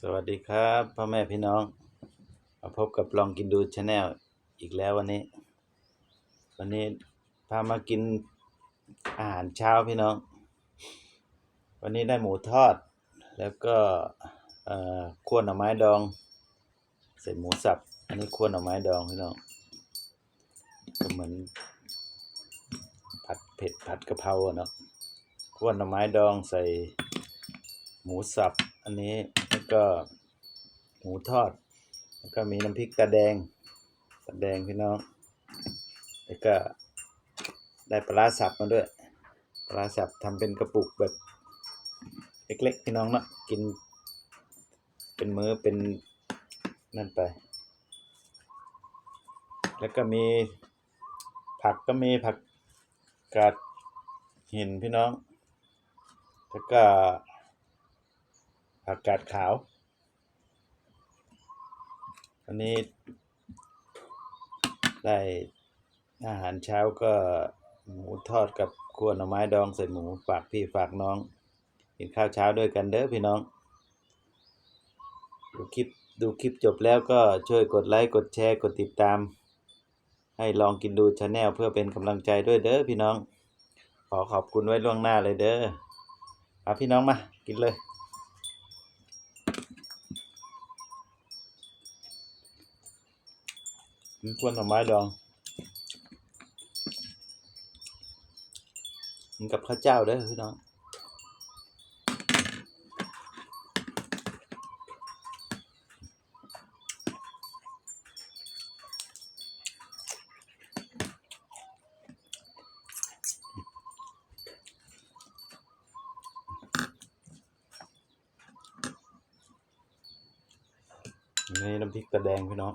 สวัสดีครับพ่อแม่พี่น้อง มาพบกับลองกินดูชาแนลอีกแล้ววันนี้ วันนี้พามากินอาหารเช้าพี่น้อง วันนี้ได้หมูทอด แล้วก็เอ่อคั่วหน่อไม้ดอง ใส่หมูสับ อันนี้คั่วหน่อไม้ดองพี่น้องก็เหมือน ผัดเผ็ดผัดกะเพราเนาะคั่วหน่อไม้ดองใส่หมูสับ อันนี้ แล้วก็หมูทอด แล้วก็มีน้ำพริกตาแดงตาแดงพี่น้องแล้วก็ได้ปลาสับมาด้วย ปลาสับทำเป็นกระปุกแบบเล็กๆพี่น้องเนาะกิน เป็นมื้อเป็นนั่นไป แล้วก็มีผักก็มีผักกาดหินพี่น้อง แล้วก็ ผักกาดขาว อันนี้ได้อาหารเช้าก็หมูทอดกับขั่วหน่อไม้ดองใส่หมูฝากพี่ฝากน้อง กินข้าวเช้าด้วยกันเด้อพี่น้อง ดูคลิปดูคลิปจบแล้วก็ช่วยกดไลค์กดแชร์กดติดตาม ให้ลองกินดูชาแนลเพื่อเป็นกำลังใจด้วยเด้อพี่น้อง ขอขอบคุณไว้ล่วงหน้าเลยเด้อเอาพี่น้องมา กินเลย มีกวนหน่อไม้ดองมันกับข้าวเจ้าด้อพี่น้องนี่น้ำพริกตะแดงพี่น้อง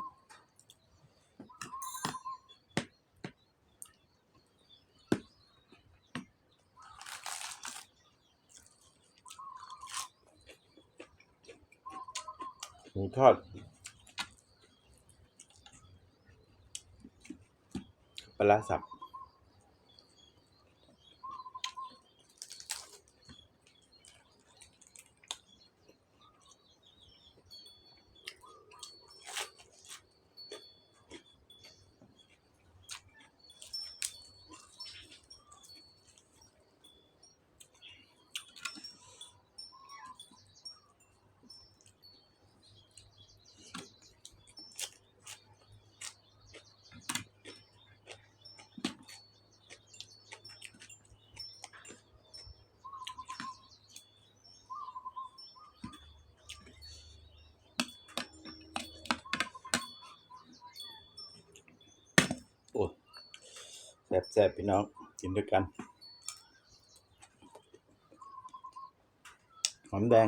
มูทอดปลาร้าสับ โอ้แซ่บๆพี่น้อง กินด้วยกัน หอมแดง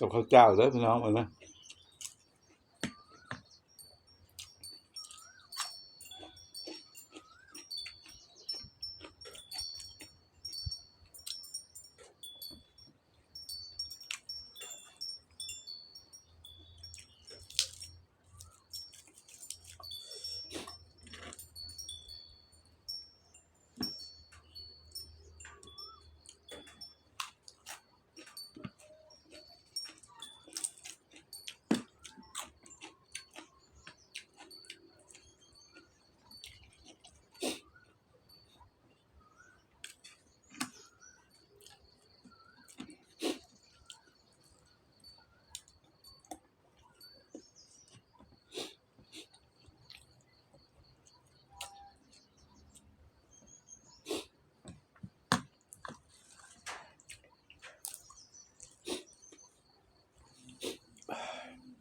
กับข้าวเจ้าเด้อพี่น้องเอานะ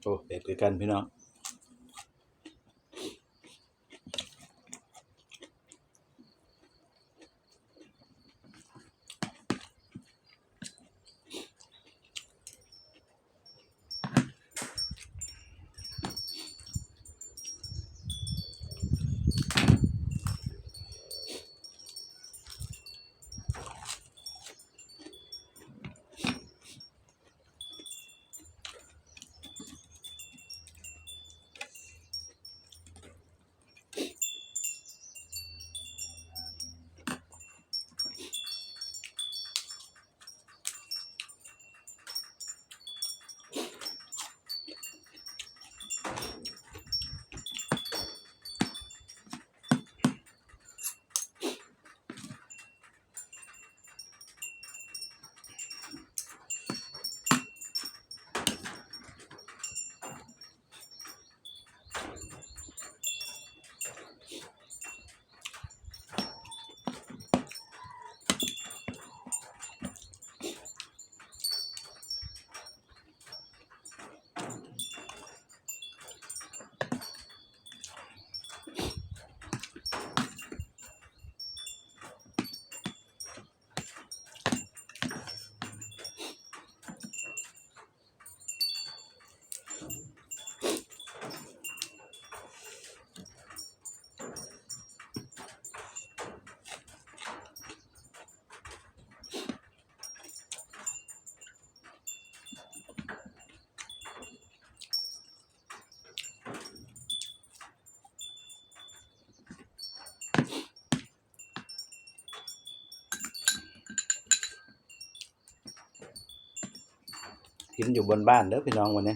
โอ้เด็ดคือกันพี่น้อง กินอยู่บนบ้านเด้อพี่น้องวันนี้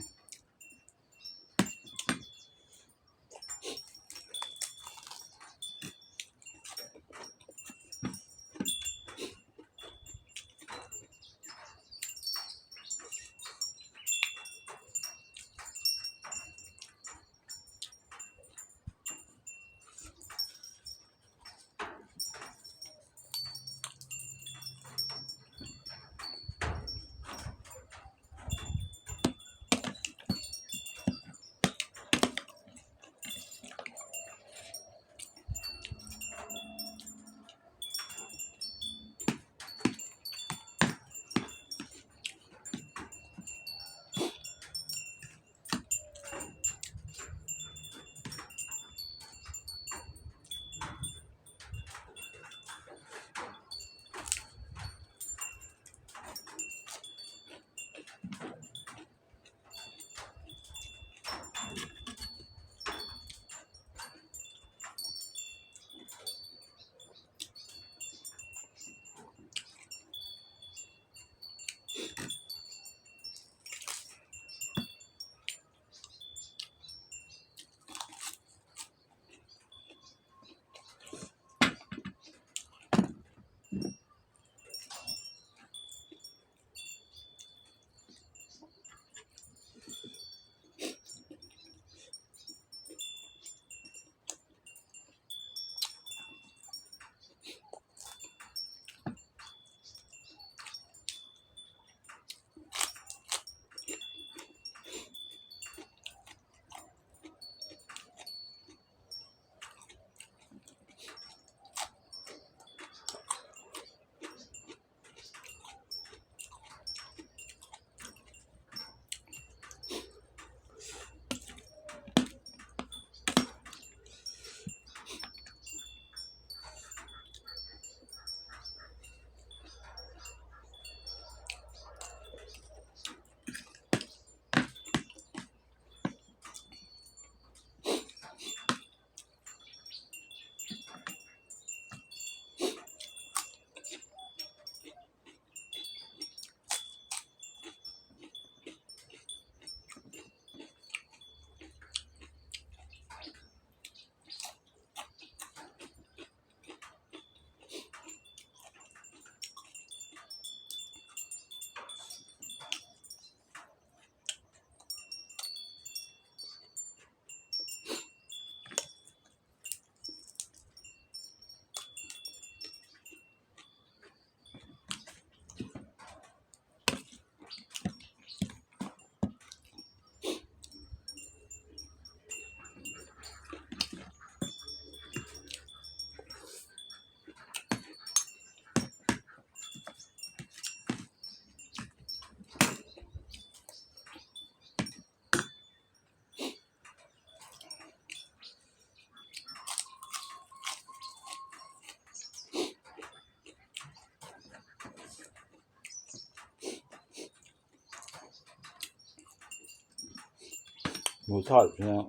หมูทอดเนาะ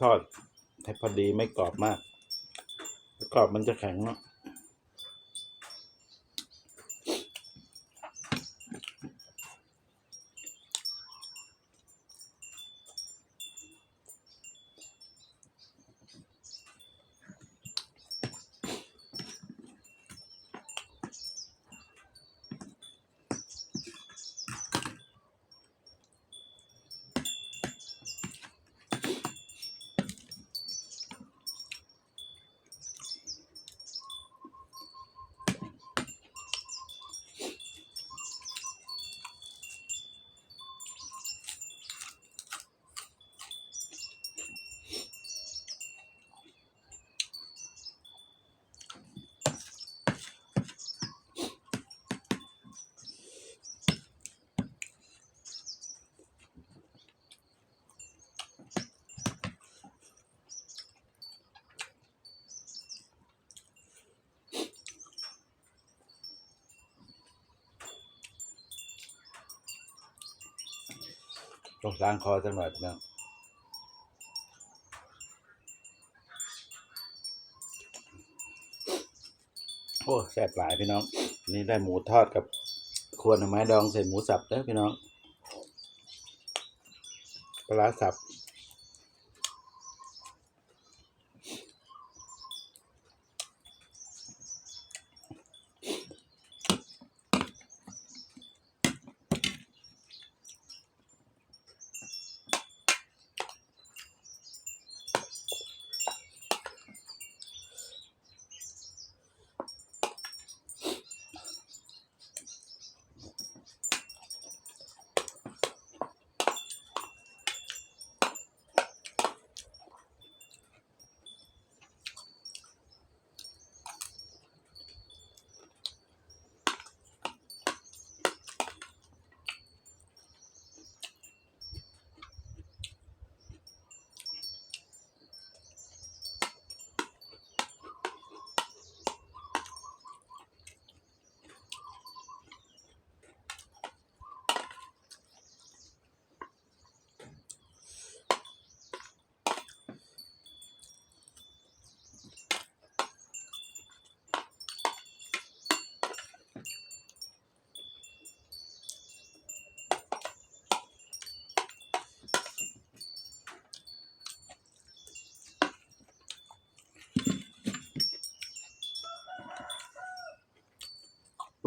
ทอดให้พอดีไม่กรอบมาก กรอบมันจะแข็งเนาะ ต้องล้างคอสักหน่อยพี่น้องโอ้แซ่บหลายพี่น้อง นี่ได้หมูทอดกับควหน่อไม้ดองใส่หมูสับเด้อพี่น้องปลาสับ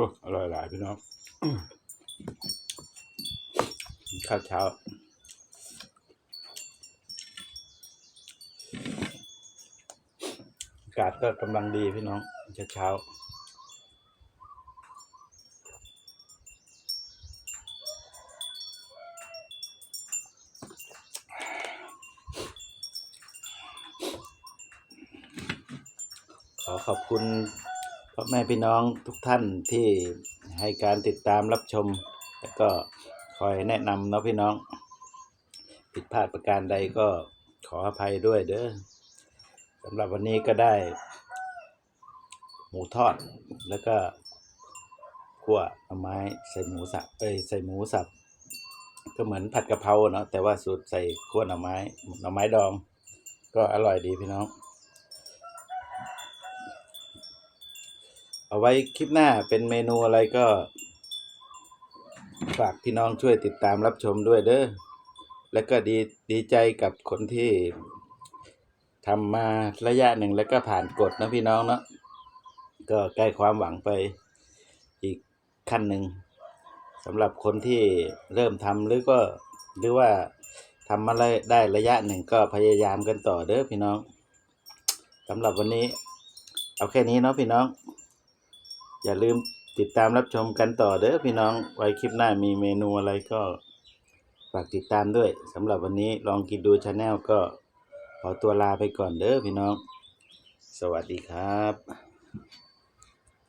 อ้อร่อยหลายพี่น้องข้าวเช้าอากาศก็กำลังดีพี่น้องเช้าเช้าขอขอบคุณ พ่อแม่พี่น้องทุกท่านที่ให้การติดตามรับชม แล้วก็คอยแนะนำเนาะพี่น้อง ผิดพลาดประการใดก็ขออภัยด้วยเด้อสำหรับวันนี้ก็ได้ หมูทอดแล้วก็ขั่วหน่อไม้ใส่หมูสับเอ้ยใส่หมูสับก็เหมือนผัดกะเพราเนาะแต่ว่าสูตรใส่ขั่วหน่อไม้หน่อไม้ดอง ก็อร่อยดีพี่น้อง เอา ไว้คลิปหน้าเป็นเมนูอะไรก็ ฝากพี่น้องช่วยติดตามรับชมด้วยเด้อแล้วก็ดีดีใจกับคนที่ทำมาระยะหนึ่งแล้วก็ผ่านกฎนะพี่น้องเนาะก็ใกล้ความหวังไปอีกขั้นหนึ่งสำหรับคนที่เริ่มทำหรือก็หรือว่าทำมาได้ระยะหนึ่งก็พยายามกันต่อเด้อพี่น้องสำหรับวันนี้ เอาแค่นี้เนาะพี่น้อง อย่าลืมติดตามรับชมกันต่อเด้อพี่น้องไว้คลิปหน้ามีเมนูอะไรก็ฝากติดตามด้วยสำหรับวันนี้ลองกินดูชาแนลก็ขอตัวลาไปก่อนเด้อพี่น้อง สวัสดีครับ